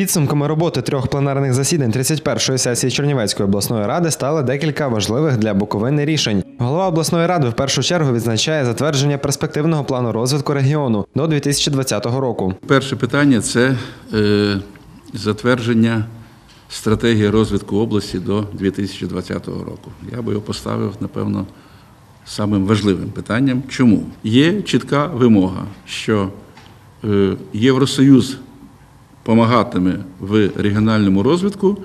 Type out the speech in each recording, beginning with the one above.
Підсумками роботи трьох пленарних засідань 31-ї сесії Чернівецької обласної ради стали декілька важливих для Буковини рішень. Голова обласної ради в першу чергу відзначає затвердження перспективного плану розвитку регіону до 2020 року. Перше питання це е, затвердження стратегії розвитку області до 2020 року. Я би його поставив, напевно, самим важливим питанням. Чому? Є чітка вимога, що е, Євросоюз допомагатиме в регіональному розвитку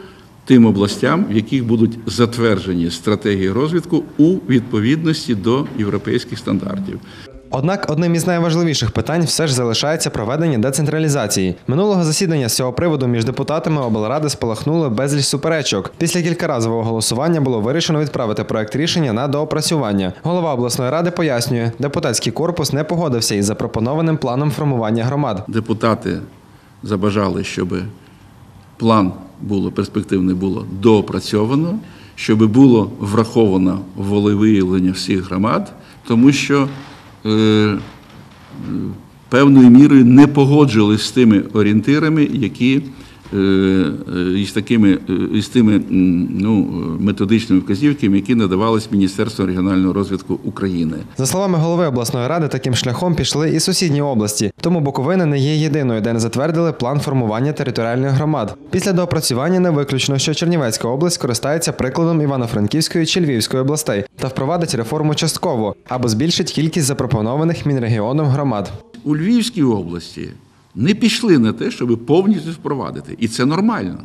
тим областям, в яких будуть затверджені стратегії розвитку у відповідності до європейських стандартів. Однак одним із найважливіших питань все ж залишається проведення децентралізації. Минулого засідання з цього приводу між депутатами облради спалахнуло безліч суперечок. Після кількаразового голосування було вирішено відправити проект рішення на доопрацювання. Голова обласної ради пояснює, депутатський корпус не погодився із запропонованим планом формування громад. Депутати забажали, щоб план було перспективний було доопрацьовано, щоб було враховано волевиявлення всіх громад, тому що е, певною мірою не погоджувалися з тими орієнтирами, які із такими е, із тими ну, методичними вказівками, які надавались Міністерством регіонального розвитку України. За словами голови обласної ради, таким шляхом пішли і сусідні області. Тому Буковина не є єдиною, де не затвердили план формування територіальних громад. Після доопрацювання не виключно, що Чернівецька область користається прикладом Івано-Франківської чи Львівської областей та впровадить реформу частково або збільшить кількість запропонованих мінрегіоном громад. у Львівській області не пішли на те, щоб повністю впровадити. І це нормально.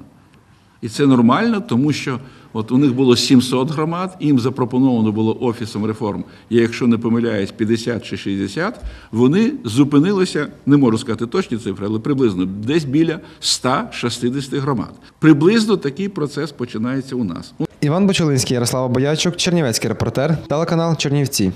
І це нормально, тому що от у них було 700 громад, їм запропоновано було Офісом реформ, я, якщо не помиляюсь, 50 чи 60, вони зупинилися, не можу сказати точні цифри, але приблизно десь біля 160 громад. Приблизно такий процес починається у нас. Іван Бочулинський, Ярослава Боячук, Чернівецький репортер, телеканал Чернівці.